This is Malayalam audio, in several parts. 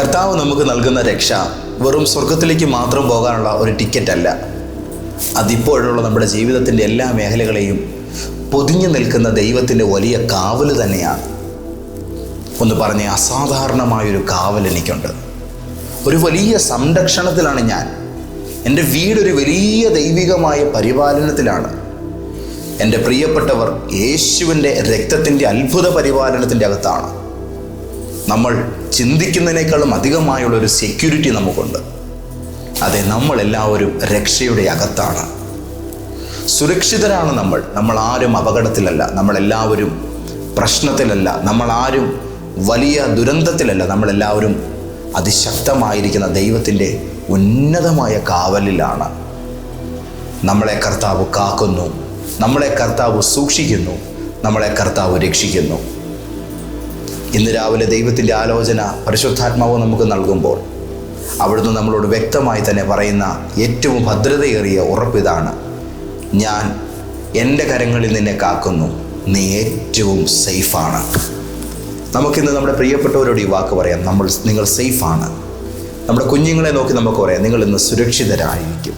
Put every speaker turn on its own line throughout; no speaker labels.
കർത്താവ് നമുക്ക് നൽകുന്ന രക്ഷ വെറും സ്വർഗത്തിലേക്ക് മാത്രം പോകാനുള്ള ഒരു ടിക്കറ്റ് അല്ല അതിപ്പോഴുള്ള നമ്മുടെ ജീവിതത്തിന്റെ എല്ലാ മേഖലകളെയും പൊതിഞ്ഞു നിൽക്കുന്ന ദൈവത്തിന്റെ വലിയ കാവൽ തന്നെയാണ്. ഒന്ന് പറഞ്ഞ അസാധാരണമായൊരു കാവൽ എനിക്കുണ്ട്. ഒരു വലിയ സംരക്ഷണത്തിലാണ് ഞാൻ. എന്റെ വീടൊരു വലിയ ദൈവികമായ പരിപാലനത്തിലാണ്. എന്റെ പ്രിയപ്പെട്ടവർ യേശുവിന്റെ രക്തത്തിന്റെ അത്ഭുത പരിപാലനത്തിന്റെ അകത്താണ്. നമ്മൾ ചിന്തിക്കുന്നതിനേക്കാളും അധികമായുള്ള ഒരു സെക്യൂരിറ്റി നമുക്കുണ്ട്. അതെ നമ്മളെല്ലാവരും രക്ഷയുടെ അകത്താണ്. സുരക്ഷിതരാണ് നമ്മൾ. നമ്മൾ ആരും അപകടത്തിലല്ല. നമ്മളെല്ലാവരും പ്രശ്നത്തിലല്ല. നമ്മളാരും വലിയ ദുരന്തത്തിലല്ല. നമ്മളെല്ലാവരും അതിശക്തമായിരിക്കുന്ന ദൈവത്തിന്റെ ഉന്നതമായ കാവലിലാണ്. നമ്മളെ കർത്താവ് കാക്കുന്നു. നമ്മളെ കർത്താവ് സൂക്ഷിക്കുന്നു. നമ്മളെ കർത്താവ് രക്ഷിക്കുന്നു. ഇന്ന് രാവിലെ ദൈവത്തിന്റെ ആലോചന പരിശുദ്ധാത്മാവ് നമുക്ക് നൽകുമ്പോൾ അവിടുന്ന് നമ്മളോട് വ്യക്തമായി തന്നെ പറയുന്ന ഏറ്റവും ഭദ്രതയേറിയ ഉറപ്പിതാണ് ഞാൻ എന്റെ കരങ്ങളിൽ നിന്നെ കാക്കുന്നു. നീ ഏറ്റവും സേഫാണ്. നമുക്കിന്ന് നമ്മുടെ പ്രിയപ്പെട്ടവരോട് ഈ വാക്ക് പറയാം. നമ്മൾ നിങ്ങൾ സേഫാണ്. നമ്മുടെ കുഞ്ഞുങ്ങളെ നോക്കി നമുക്ക് പറയാം. നിങ്ങൾ ഇന്ന് സുരക്ഷിതരായിരിക്കും.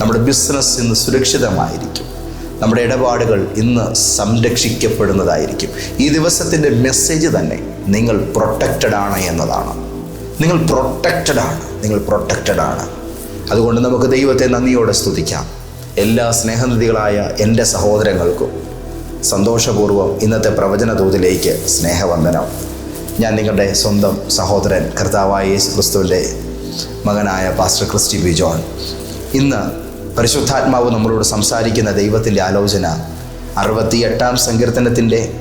നമ്മുടെ ബിസിനസ് ഇന്ന് സുരക്ഷിതമായിരിക്കും. നമ്മുടെ ഇടപാടുകൾ ഇന്ന് സംരക്ഷിക്കപ്പെടുന്നതായിരിക്കും. ഈ ദിവസത്തിന്റെ മെസ്സേജ് തന്നെ നിങ്ങൾ പ്രൊട്ടക്റ്റഡ് ആണ് എന്നതാണ്. നിങ്ങൾ പ്രൊട്ടക്റ്റഡ് ആണ്. നിങ്ങൾ പ്രൊട്ടക്റ്റഡ് ആണ്. അതുകൊണ്ട് നമുക്ക് ദൈവത്തെ നന്ദിയോടെ സ്തുതിക്കാം. എല്ലാ സ്നേഹനിധികളായ എന്റെ സഹോദരങ്ങൾക്കും സന്തോഷപൂർവം ഇന്നത്തെ പ്രവചന തോതിലേക്ക് സ്നേഹവന്ദനം. ഞാൻ നിങ്ങളുടെ സ്വന്തം സഹോദരൻ കർത്താവായ യേശു ക്രിസ്തുവിന്റെ മകനായ പാസ്റ്റർ ക്രിസ്റ്റി ബി ജോൺ. ഇന്ന് പരിശുദ്ധാത്മാവ് നമ്മളോട് സംസാരിക്കുന്ന ദൈവത്തിന്റെ ആലോചന അറുപത്തി എട്ടാം സങ്കീർത്തനത്തിന്റെ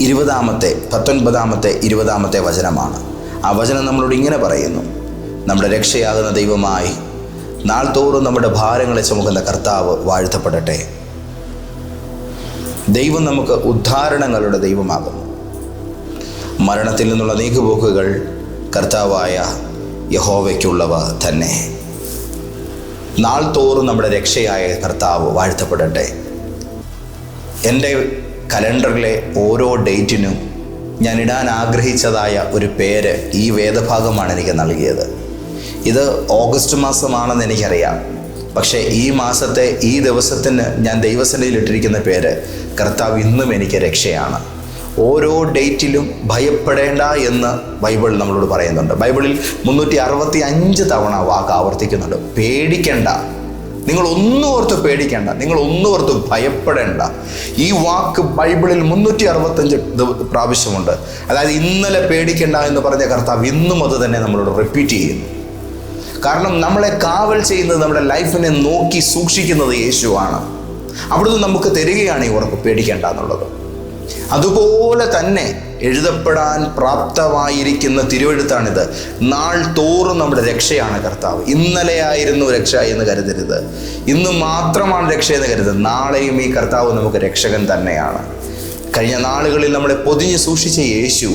ഇരുപതാമത്തെ പത്തൊൻപതാമത്തെ ഇരുപതാമത്തെ വചനമാണ്. ആ വചനം നമ്മളോട് ഇങ്ങനെ പറയുന്നു. നമ്മുടെ രക്ഷയാകുന്ന ദൈവമായി നാൾ തോറും നമ്മുടെ ഭാരങ്ങളെ ചുമക്കുന്ന കർത്താവ് വാഴ്ത്തപ്പെടട്ടെ. ദൈവം നമുക്ക് ഉദ്ധാരണങ്ങളുടെ ദൈവമാകുന്നു. മരണത്തിൽ നിന്നുള്ള നീക്കുപോക്കുകൾ കർത്താവായ യഹോവയ്ക്കുള്ളവ തന്നെ. നാൾ തോറും നമ്മുടെ രക്ഷയായ കർത്താവ് വാഴ്ത്തപ്പെടട്ടെ. എന്റെ കലണ്ടറിലെ ഓരോ ഡേറ്റിനും ഞാൻ ഇടാൻ ആഗ്രഹിച്ചതായ ഒരു പേര് ഈ വേദഭാഗമാണ് എനിക്ക് നൽകിയത്. ഇത് ഓഗസ്റ്റ് മാസമാണെന്ന് എനിക്കറിയാം. പക്ഷേ ഈ മാസത്തെ ഈ ദിവസത്തിന് ഞാൻ ദൈവസനയിൽ ഇട്ടിരിക്കുന്ന പേര് കർത്താവ് ഇന്നും എനിക്ക് രക്ഷയാണ്. ഓരോ ഡേറ്റിലും ഭയപ്പെടേണ്ട എന്ന് ബൈബിൾ നമ്മളോട് പറയുന്നുണ്ട്. ബൈബിളിൽ മുന്നൂറ്റി അറുപത്തി അഞ്ച് തവണ വാക്ക് ആവർത്തിക്കുന്നുണ്ട്. പേടിക്കേണ്ട. നിങ്ങൾ ഒന്നും ഓർത്ത് പേടിക്കേണ്ട. നിങ്ങൾ ഒന്നും ഓർത്ത് ഭയപ്പെടേണ്ട. ഈ വാക്ക് ബൈബിളിൽ മുന്നൂറ്റി അറുപത്തഞ്ച് പ്രാവശ്യമുണ്ട്. അതായത് ഇന്നലെ പേടിക്കേണ്ട എന്ന് പറഞ്ഞ കർത്താവ് ഇന്നും അത് തന്നെ നമ്മളോട് റിപ്പീറ്റ് ചെയ്യുന്നു. കാരണം നമ്മളെ കാവൽ ചെയ്യുന്നത് നമ്മുടെ ലൈഫിനെ നോക്കി സൂക്ഷിക്കുന്നത് യേശുവാണ്. അവിടുന്ന് നമുക്ക് തരികയാണ് ഈ ഉറപ്പ്. പേടിക്കേണ്ട എന്നുള്ളത്. അതുപോലെ തന്നെ എഴുതപ്പെടാൻ പ്രാപ്തമായിരിക്കുന്ന തിരുവെഴുത്താണിത്. നാൾ തോറും നമ്മുടെ രക്ഷയാണ് കർത്താവ്. ഇന്നലെയായിരുന്നു രക്ഷ എന്ന് കരുതരുത്. ഇന്ന് മാത്രമാണ് രക്ഷ എന്ന് കരുതരുത്. നാളെയും ഈ കർത്താവ് നമുക്ക് രക്ഷകൻ തന്നെയാണ്. കഴിഞ്ഞ നാളുകളിൽ നമ്മളെ പൊതിഞ്ഞ് സൂക്ഷിച്ച യേശു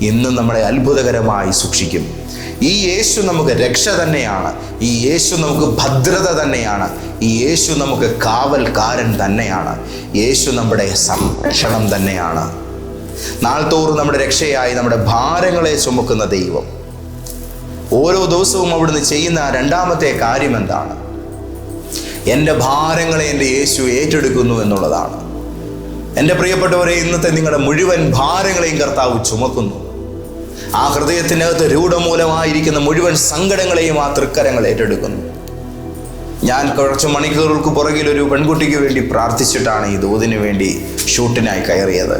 ഇന്നും നമ്മളെ അത്ഭുതകരമായി സൂക്ഷിക്കും. ഈ യേശു നമുക്ക് രക്ഷ തന്നെയാണ്. ഈ യേശു നമുക്ക് ഭദ്രത തന്നെയാണ്. ഈ യേശു നമുക്ക് കാവൽക്കാരൻ തന്നെയാണ്. യേശു നമ്മുടെ സംരക്ഷണം തന്നെയാണ്. നാൾ തോറും നമ്മുടെ രക്ഷയായി നമ്മുടെ ഭാരങ്ങളെ ചുമക്കുന്ന ദൈവം. ഓരോ ദിവസവും അവിടുന്ന് ചെയ്യുന്ന രണ്ടാമത്തെ കാര്യം എന്താണ്? എന്റെ ഭാരങ്ങളെ എന്റെ യേശു ഏറ്റെടുക്കുന്നു എന്നുള്ളതാണ്. എന്റെ പ്രിയപ്പെട്ടവരെ ഇന്നത്തെ നിങ്ങളുടെ മുഴുവൻ ഭാരങ്ങളെയും കർത്താവ് ചുമക്കുന്നു. ആ ഹൃദയത്തിനകത്ത് രൂഢമൂലമായിരിക്കുന്ന മുഴുവൻ സങ്കടങ്ങളെയും ആ തൃക്കരങ്ങൾ ഏറ്റെടുക്കുന്നു. ഞാൻ കുറച്ച് മണിക്കൂറുകൾക്ക് പുറകിൽ ഒരു പെൺകുട്ടിക്ക് വേണ്ടി പ്രാർത്ഥിച്ചിട്ടാണ് ഈ ദൂതിന് വേണ്ടി ഷൂട്ടിനായി കയറിയത്.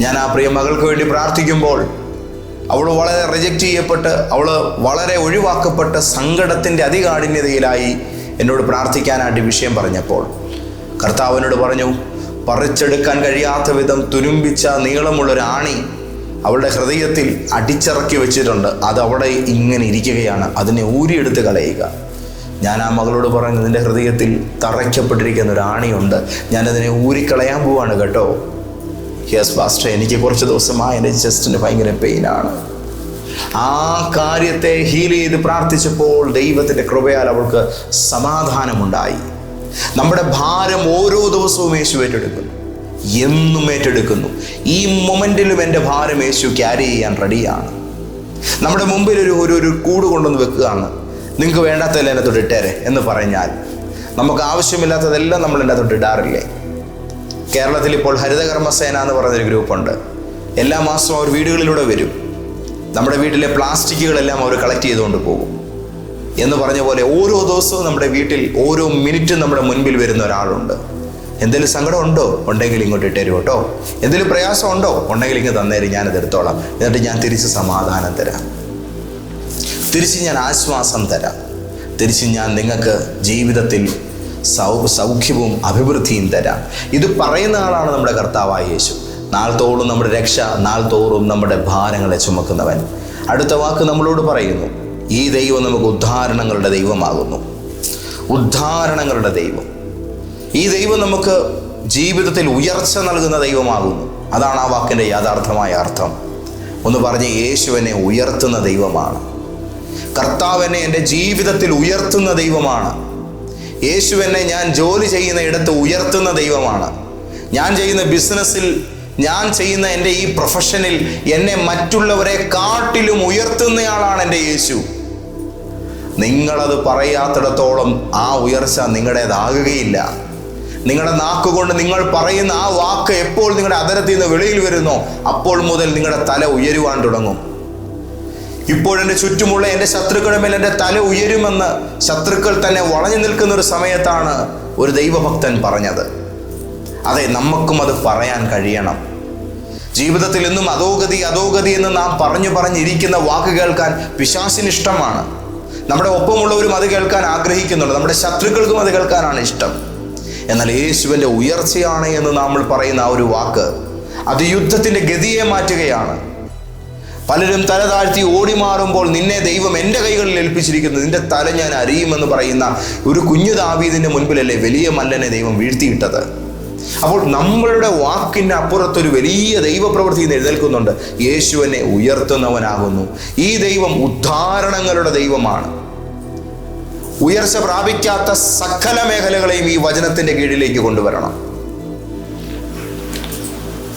ഞാൻ ആ പ്രിയ മകൾക്ക് വേണ്ടി പ്രാർത്ഥിക്കുമ്പോൾ അവൾ വളരെ റിജക്റ്റ് ചെയ്യപ്പെട്ട് അവൾ വളരെ ഒഴിവാക്കപ്പെട്ട സങ്കടത്തിന്റെ അതികാഠിന്യതയിലായി എന്നോട് പ്രാർത്ഥിക്കാനായിട്ട് വിഷയം പറഞ്ഞപ്പോൾ കർത്താവിനോട് പറഞ്ഞു പറിച്ചെടുക്കാൻ കഴിയാത്ത വിധം തുരുമ്പിച്ച നീളമുള്ളൊരു ആണി അവളുടെ ഹൃദയത്തിൽ അടിച്ചിറക്കി വെച്ചിട്ടുണ്ട്. അത് അവിടെ ഇങ്ങനെ ഇരിക്കുകയാണ്. അതിനെ ഊരിയെടുത്ത് കളയുക. ഞാൻ ആ മകളോട് പറഞ്ഞു നിന്റെ ഹൃദയത്തിൽ തറയ്ക്കപ്പെട്ടിരിക്കുന്ന ഒരു ആണിയുണ്ട്. ഞാനതിനെ ഊരിക്കളയാൻ പോവാണ് കേട്ടോ. യെസ് ഫാസ്റ്റർ എനിക്ക് കുറച്ച് ദിവസമായി എന്റെ ചെസ്റ്റിന് ഭയങ്കര പെയിനാണ് ആ കാര്യത്തെ ഹീൽ ചെയ്ത് പ്രാർത്ഥിച്ചപ്പോൾ ദൈവത്തിന്റെ കൃപയാൽ അവൾക്ക് സമാധാനമുണ്ടായി. നമ്മുടെ ഭാരം ഓരോ ദിവസവും യേശു ഏറ്റെടുക്കുന്നു. എന്നും ഏറ്റെടുക്കുന്നു. ഈ മൊമെന്റിലും എന്റെ ഭാരം യേശു ക്യാരി ചെയ്യാൻ റെഡിയാണ്. നമ്മുടെ മുമ്പിൽ ഒരു ഒരു ഒരു കൂട് കൊണ്ടുവന്ന് വെക്കുകയാണ്. നിങ്ങൾക്ക് വേണ്ടാത്തതല്ലേ എന്നെ ഇട്ടേരെ എന്ന് പറഞ്ഞാൽ നമുക്ക് ആവശ്യമില്ലാത്തതെല്ലാം നമ്മൾ എന്റെ ഇടാറില്ലേ? കേരളത്തിൽ ഇപ്പോൾ ഹരിതകർമ്മസേന എന്ന് പറയുന്നൊരു ഗ്രൂപ്പുണ്ട്. എല്ലാ മാസവും അവർ വീടുകളിലൂടെ വരും. നമ്മുടെ വീട്ടിലെ പ്ലാസ്റ്റിക്കുകളെല്ലാം അവർ കളക്ട് ചെയ്തുകൊണ്ട് പോകും. എന്ന് പറഞ്ഞ പോലെ ഓരോ ദിവസവും നമ്മുടെ വീട്ടിൽ ഓരോ മിനിറ്റും നമ്മുടെ മുൻപിൽ വരുന്ന ഒരാളുണ്ട്. എന്തെങ്കിലും സങ്കടം ഉണ്ടോ ഉണ്ടെങ്കിൽ ഇങ്ങോട്ട് ഇട്ടേരും കേട്ടോ. എന്തെങ്കിലും പ്രയാസം ഉണ്ടോ ഉണ്ടെങ്കിൽ ഇങ്ങ് തന്നേരും ഞാനത് എടുത്തോളാം. എന്നിട്ട് ഞാൻ തിരിച്ച് സമാധാനം തരാം. തിരിച്ച് ഞാൻ ആശ്വാസം തരാം. തിരിച്ച് ഞാൻ നിങ്ങൾക്ക് ജീവിതത്തിൽ സൗ സൗഖ്യവും അഭിവൃദ്ധിയും തരാം. ഇത് പറയുന്ന ആളാണ് നമ്മുടെ കർത്താവായ യേശു. നാൾ തോറും നമ്മുടെ രക്ഷ നാൾ തോറും നമ്മുടെ ഭാരങ്ങളെ ചുമക്കുന്നവൻ. അടുത്ത വാക്ക് നമ്മളോട് പറയുന്നു. ഈ ദൈവം നമുക്ക് ഉദ്ധാരണങ്ങളുടെ ദൈവമാകുന്നു. ഉദ്ധാരണങ്ങളുടെ ദൈവം. ഈ ദൈവം നമുക്ക് ജീവിതത്തിൽ ഉയർച്ച നൽകുന്ന ദൈവമാകുന്നു. അതാണ് ആ വാക്കിന്റെ യാഥാർത്ഥമായ അർത്ഥം. ഒന്ന് പറഞ്ഞ് യേശുവിനെ ഉയർത്തുന്ന ദൈവമാണ്. കർത്താവിനെ എന്റെ ജീവിതത്തിൽ ഉയർത്തുന്ന ദൈവമാണ്. യേശുവിനെ ഞാൻ ജോലി ചെയ്യുന്ന ഇടത്ത് ഉയർത്തുന്ന ദൈവമാണ്. ഞാൻ ചെയ്യുന്ന ബിസിനസ്സിൽ ഞാൻ ചെയ്യുന്ന എന്റെ ഈ പ്രൊഫഷനിൽ എന്നെ മറ്റുള്ളവരെ കാട്ടിലും ഉയർത്തുന്നയാളാണ് എന്റെ യേശു. നിങ്ങളത് പറയാത്തിടത്തോളം ആ ഉയർച്ച നിങ്ങളുടേതാകുകയില്ല. നിങ്ങളുടെ നാക്കുകൊണ്ട് നിങ്ങൾ പറയുന്ന ആ വാക്ക് എപ്പോൾ നിങ്ങളുടെ അതരത്തിൽ നിന്ന് വെളിയിൽ വരുന്നോ അപ്പോൾ മുതൽ നിങ്ങളുടെ തല ഉയരുവാൻ തുടങ്ങും. ഇപ്പോഴെന്റെ ചുറ്റുമുള്ള എന്റെ ശത്രുക്കളുടെ മേൽ എന്റെ തല ഉയരുമെന്ന് ശത്രുക്കൾ തന്നെ വളഞ്ഞു നിൽക്കുന്ന ഒരു സമയത്താണ് ഒരു ദൈവഭക്തൻ പറഞ്ഞത്. അതെ നമുക്കും അത് പറയാൻ കഴിയണം. ജീവിതത്തിൽ ഇന്നും അധോഗതി അധോഗതി എന്ന് നാം പറഞ്ഞു പറഞ്ഞിരിക്കുന്ന വാക്ക് കേൾക്കാൻ പിശാസിന് ഇഷ്ടമാണ്. നമ്മുടെ ഒപ്പമുള്ളവരും അത് കേൾക്കാൻ ആഗ്രഹിക്കുന്നുണ്ട്. നമ്മുടെ ശത്രുക്കൾക്കും അത് കേൾക്കാനാണ് ഇഷ്ടം. എന്നാൽ യേശുവിന്റെ ഉയർച്ചയാണ് എന്ന് നമ്മൾ പറയുന്ന ആ ഒരു വാക്ക്. അത് യുദ്ധത്തിന്റെ ഗതിയെ മാറ്റുകയാണ്. പലരും തല താഴ്ത്തി ഓടി മാറുമ്പോൾ നിന്നെ ദൈവം എന്റെ കൈകളിൽ ഏൽപ്പിച്ചിരിക്കുന്നു. നിന്റെ തല ഞാൻ അറിയുമെന്ന് പറയുന്ന ഒരു കുഞ്ഞു ദാവീദിന്റെ മുൻപിലല്ലേ വലിയ മല്ലനെ ദൈവം വീഴ്ത്തിയിട്ടത്. അപ്പോൾ നമ്മളുടെ വാക്കിന്റെ അപ്പുറത്തൊരു വലിയ ദൈവപ്രവൃത്തി എഴുന്നേൽക്കുന്നുണ്ട്. യേശുവിനെ ഉയർത്തുന്നവനാകുന്നു. ഈ ദൈവം ഉദ്ധാരണങ്ങളുടെ ദൈവമാണ്. ഉയർച്ച പ്രാപിക്കാത്ത സകല മേഖലകളെയും ഈ വചനത്തിന്റെ കീഴിലേക്ക് കൊണ്ടുവരണം.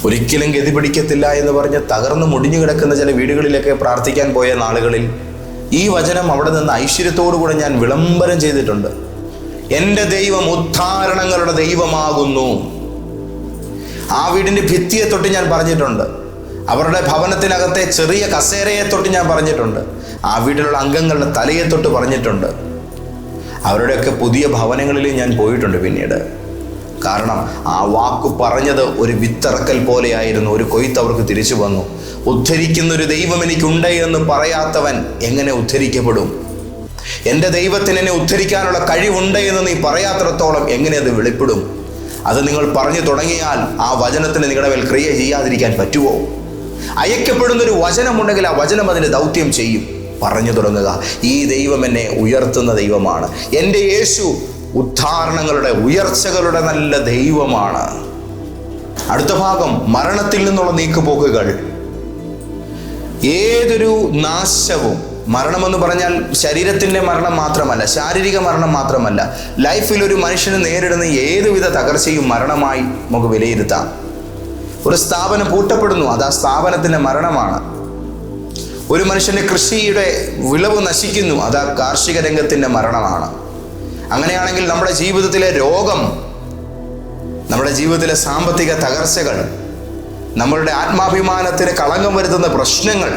ഒരിക്കലും ഗതി പിടിക്കത്തില്ല എന്ന് പറഞ്ഞ് തകർന്നു മുടിഞ്ഞു കിടക്കുന്ന ചില വീടുകളിലൊക്കെ പ്രാർത്ഥിക്കാൻ പോയ നാളുകളിൽ ഈ വചനം അവിടെ നിന്ന് ഐശ്വര്യത്തോടുകൂടെ ഞാൻ വിളംബരം ചെയ്തിട്ടുണ്ട്. എന്റെ ദൈവം ഉദ്ധാരണങ്ങളുടെ ദൈവമാകുന്നു. ആ വീടിന്റെ ഭിത്തിയെ തൊട്ട് ഞാൻ പറഞ്ഞിട്ടുണ്ട്. അവരുടെ ഭവനത്തിനകത്തെ ചെറിയ കസേരയെ തൊട്ട് ഞാൻ പറഞ്ഞിട്ടുണ്ട്. ആ വീട്ടിലുള്ള അംഗങ്ങളുടെ തലയെ തൊട്ട് പറഞ്ഞിട്ടുണ്ട്. അവരുടെയൊക്കെ പുതിയ ഭവനങ്ങളിൽ ഞാൻ പോയിട്ടുണ്ട് പിന്നീട്. കാരണം ആ വാക്ക് പറഞ്ഞത് ഒരു വിത്തറക്കൽ പോലെയായിരുന്നു ഒരു കൊയ്ത്ത് അവർക്ക് തിരിച്ചു വന്നു. ഉദ്ധരിക്കുന്ന ഒരു ദൈവം എനിക്കുണ്ട് എന്ന് പറയാത്തവൻ എങ്ങനെ ഉദ്ധരിക്കപ്പെടും? എന്റെ ദൈവത്തിന് എന്നെ ഉദ്ധരിക്കാനുള്ള കഴിവുണ്ട് എന്ന് നീ പറയാത്തിടത്തോളം എങ്ങനെ അത് വെളിപ്പെടും? അത് നിങ്ങൾ പറഞ്ഞു തുടങ്ങിയാൽ ആ വചനത്തിന് നിങ്ങളുടെ മേൽ ക്രിയ ചെയ്യാതിരിക്കാൻ പറ്റുമോ അയക്കപ്പെടുന്നൊരു വചനമുണ്ടെങ്കിൽ ആ വചനം അതിന്റെ ദൗത്യം ചെയ്യും. പറഞ്ഞു തുടങ്ങുക. ഈ ദൈവം എന്നെ ഉയർത്തുന്ന ദൈവമാണ്. എന്റെ യേശു ഉദ്ധാരണങ്ങളുടെ ഉയർച്ചകളുടെ നല്ല ദൈവമാണ്. അടുത്ത ഭാഗം മരണത്തിൽ നിന്നുള്ള നീക്കുപോക്കുകൾ. ഏതൊരു നാശവും മരണമെന്ന് പറഞ്ഞാൽ ശരീരത്തിന്റെ മരണം മാത്രമല്ല ശാരീരിക മരണം മാത്രമല്ല ലൈഫിൽ ഒരു മനുഷ്യന് നേരിടുന്ന ഏതുവിധ തകർച്ചയും മരണമായി നമുക്ക് വിലയിരുത്താം. ഒരു സ്ഥാപനം പൂട്ടപ്പെടുന്നു അത് ആ സ്ഥാപനത്തിന്റെ മരണമാണ്. ഒരു മനുഷ്യന്റെ കൃഷിയുടെ വിളവ് നശിക്കുന്നു. അത് ആ കാർഷിക രംഗത്തിന്റെ മരണമാണ്. അങ്ങനെയാണെങ്കിൽ നമ്മുടെ ജീവിതത്തിലെ രോഗം നമ്മുടെ ജീവിതത്തിലെ സാമ്പത്തിക തകർച്ചകൾ നമ്മളുടെ ആത്മാഭിമാനത്തിന് കളങ്കം വരുത്തുന്ന പ്രശ്നങ്ങൾ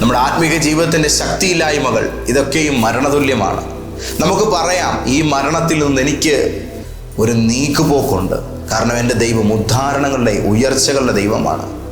നമ്മുടെ ആത്മീക ജീവിതത്തിന്റെ ശക്തിയില്ലായ്മകൾ ഇതൊക്കെയും മരണതുല്യമാണ്. നമുക്ക് പറയാം ഈ മരണത്തിൽ നിന്ന് എനിക്ക് ഒരു നീക്കുപോക്കുണ്ട്. കാരണം എന്റെ ദൈവം ഉദ്ധാരണങ്ങളുടെ ഉയർച്ചകളുടെ ദൈവമാണ്.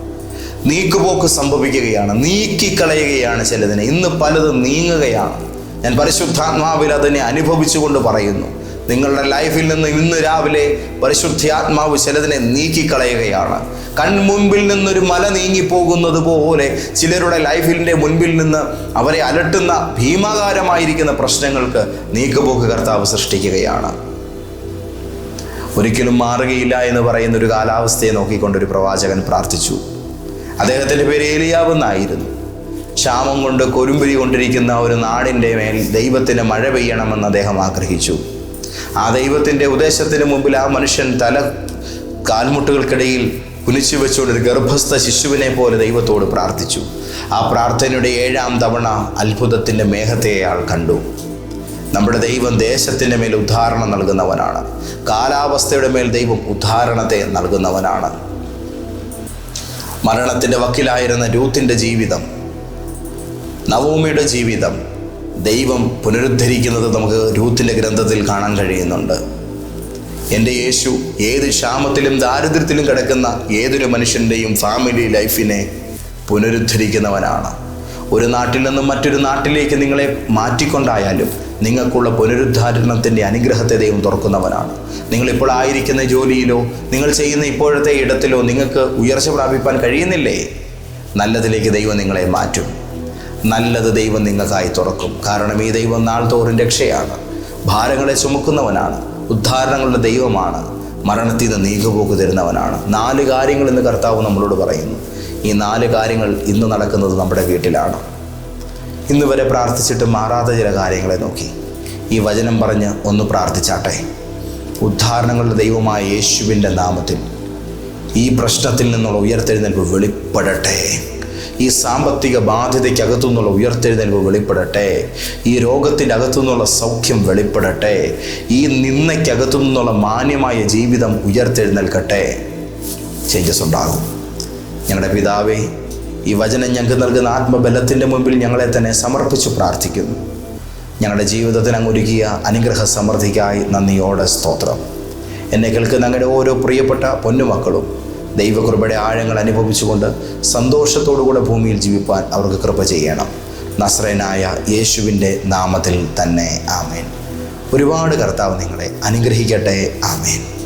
നീക്കുപോക്ക് സംഭവിക്കുകയാണ് നീക്കിക്കളയുകയാണ് ചിലതിനെ. ഇന്ന് പലതും നീങ്ങുകയാണ്. ഞാൻ പരിശുദ്ധാത്മാവിൽ അതിനെ അനുഭവിച്ചുകൊണ്ട് പറയുന്നു. നിങ്ങളുടെ ലൈഫിൽ നിന്ന് ഇന്ന് രാവിലെ പരിശുദ്ധാത്മാവ് ചിലതിനെ നീക്കിക്കളയുകയാണ്. കൺമുൻപിൽ നിന്നൊരു മല നീങ്ങിപ്പോകുന്നത് പോലെ ചിലരുടെ ലൈഫിന്റെ മുൻപിൽ നിന്ന് അവരെ അലട്ടുന്ന ഭീമാകാരമായിരിക്കുന്ന പ്രശ്നങ്ങൾക്ക് നീക്കുപോക്ക് കർത്താവ് സൃഷ്ടിക്കുകയാണ്. ഒരിക്കലും മാറുകയില്ല എന്ന് പറയുന്ന ഒരു കാലാവസ്ഥയെ നോക്കിക്കൊണ്ടൊരു പ്രവാചകൻ പ്രാർത്ഥിച്ചു. അദ്ദേഹത്തിന്റെ പേര് ഏലിയാവ് എന്നായിരുന്നു. ക്ഷാമം കൊണ്ട് കൊരുമ്പുരി കൊണ്ടിരിക്കുന്ന ഒരു നാടിന്റെ മേൽ ദൈവത്തിന് മഴ പെയ്യണമെന്ന് അദ്ദേഹം ആഗ്രഹിച്ചു. ആ ദൈവത്തിന്റെ ഉദ്ദേശത്തിന് മുമ്പിൽ ആ മനുഷ്യൻ തല കാൽമുട്ടുകൾക്കിടയിൽ കുനിച്ചു വെച്ചുകൊണ്ട് ഒരു ഗർഭസ്ഥ ശിശുവിനെ പോലെ ദൈവത്തോട് പ്രാർത്ഥിച്ചു. ആ പ്രാർത്ഥനയുടെ ഏഴാം തവണ അത്ഭുതത്തിന്റെ മേഘത്തെ അയാൾ കണ്ടു. നമ്മുടെ ദൈവം ദേശത്തിന്റെ മേൽ ഉദ്ധാരണം നൽകുന്നവനാണ്. കാലാവസ്ഥയുടെ മേൽ ദൈവം ഉദ്ധാരണത്തെ നൽകുന്നവനാണ്. മരണത്തിന്റെ വക്കിലായിരുന്ന രൂത്തിന്റെ ജീവിതം നവോമിയുടെ ജീവിതം ദൈവം പുനരുദ്ധരിക്കുന്നത് നമുക്ക് രൂത്തിന്റെ ഗ്രന്ഥത്തിൽ കാണാൻ കഴിയുന്നുണ്ട്. എന്റെ യേശു ഏത് ക്ഷാമത്തിലും ദാരിദ്ര്യത്തിലും കിടക്കുന്ന ഏതൊരു മനുഷ്യന്റെയും ഫാമിലി ലൈഫിനെ പുനരുദ്ധരിക്കുന്നവനാണ്. ഒരു നാട്ടിൽ നിന്നും മറ്റൊരു നാട്ടിലേക്ക് നിങ്ങളെ മാറ്റിക്കൊണ്ടായാലും നിങ്ങൾക്കുള്ള പുനരുദ്ധാരണത്തിന്റെ അനുഗ്രഹത്തെ ദൈവം തുറക്കുന്നവനാണ്. നിങ്ങളിപ്പോൾ ആയിരിക്കുന്ന ജോലിയിലോ നിങ്ങൾ ചെയ്യുന്ന ഇപ്പോഴത്തെ ഇടത്തിലോ നിങ്ങൾക്ക് ഉയർച്ച പ്രാപിപ്പാൻ കഴിയുന്നില്ലേ? നല്ലതിലേക്ക് ദൈവം നിങ്ങളെ മാറ്റും. നല്ലത് ദൈവം നിങ്ങൾക്കായി തുറക്കും. കാരണം ഈ ദൈവം നാൾ തോറും രക്ഷയാണ്. ഭാരങ്ങളെ ചുമക്കുന്നവനാണ്. ഉദ്ധാരണങ്ങളുടെ ദൈവമാണ്. മരണത്തിൽ നിന്ന് നീക്കുപോക്ക് തരുന്നവനാണ്. നാല് കാര്യങ്ങൾ ഇന്ന് കർത്താവ് നമ്മളോട് പറയുന്നു. ഈ നാല് കാര്യങ്ങൾ ഇന്ന് നടക്കുന്നത് നമ്മുടെ വീട്ടിലാണ്. ഇന്ന് വരെ പ്രാർത്ഥിച്ചിട്ട് മാറാത്ത ചില കാര്യങ്ങളെ നോക്കി. ഈ വചനം പറഞ്ഞ് ഒന്ന് പ്രാർത്ഥിച്ചാട്ടെ. ഉദ്ധാരണങ്ങളുടെ ദൈവമായ യേശുവിന്റെ നാമത്തിൽ ഈ പ്രശ്നത്തിൽ നിന്നുള്ള ഉയർത്തെഴുന്നേൽപ്പ് വെളിപ്പെടട്ടെ. ഈ സാമ്പത്തിക ബാധ്യതയ്ക്കകത്തു നിന്നുള്ള ഉയർത്തെഴുന്നേൽപ്പ് വെളിപ്പെടട്ടെ. ഈ രോഗത്തിന്റെ അകത്തു നിന്നുള്ള സൗഖ്യം വെളിപ്പെടട്ടെ. ഈ നിന്നയ്ക്കകത്തു നിന്നുള്ള മാന്യമായ ജീവിതം ഉയർത്തെഴുന്നേൽക്കട്ടെ. ചേഞ്ചസ് ഉണ്ടാകും. ഞങ്ങളുടെ പിതാവേ ഈ വചനം ഞങ്ങൾക്ക് നൽകുന്ന ആത്മബലത്തിന്റെ മുമ്പിൽ ഞങ്ങളെ തന്നെ സമർപ്പിച്ച് പ്രാർത്ഥിക്കുന്നു. ഞങ്ങളുടെ ജീവിതത്തിന് അങ്ങ് ഒരുക്കിയ അനുഗ്രഹ സമൃദ്ധിക്കായി നന്ദിയോടെ സ്തോത്രം. എന്നെ കേൾക്കുന്ന ഞങ്ങളുടെ ഓരോ പ്രിയപ്പെട്ട പൊന്നുമക്കളും ദൈവകൃപയുടെ ആഴങ്ങൾ അനുഭവിച്ചുകൊണ്ട് സന്തോഷത്തോടുകൂടെ ഭൂമിയിൽ ജീവിപ്പാൻ അവർക്ക് കൃപ ചെയ്യണം. നസ്രനായ യേശുവിന്റെ നാമത്തിൽ തന്നെ ആമേൻ. ഒരുപാട് കർത്താവ് നിങ്ങളെ അനുഗ്രഹിക്കട്ടെ. ആമേൻ.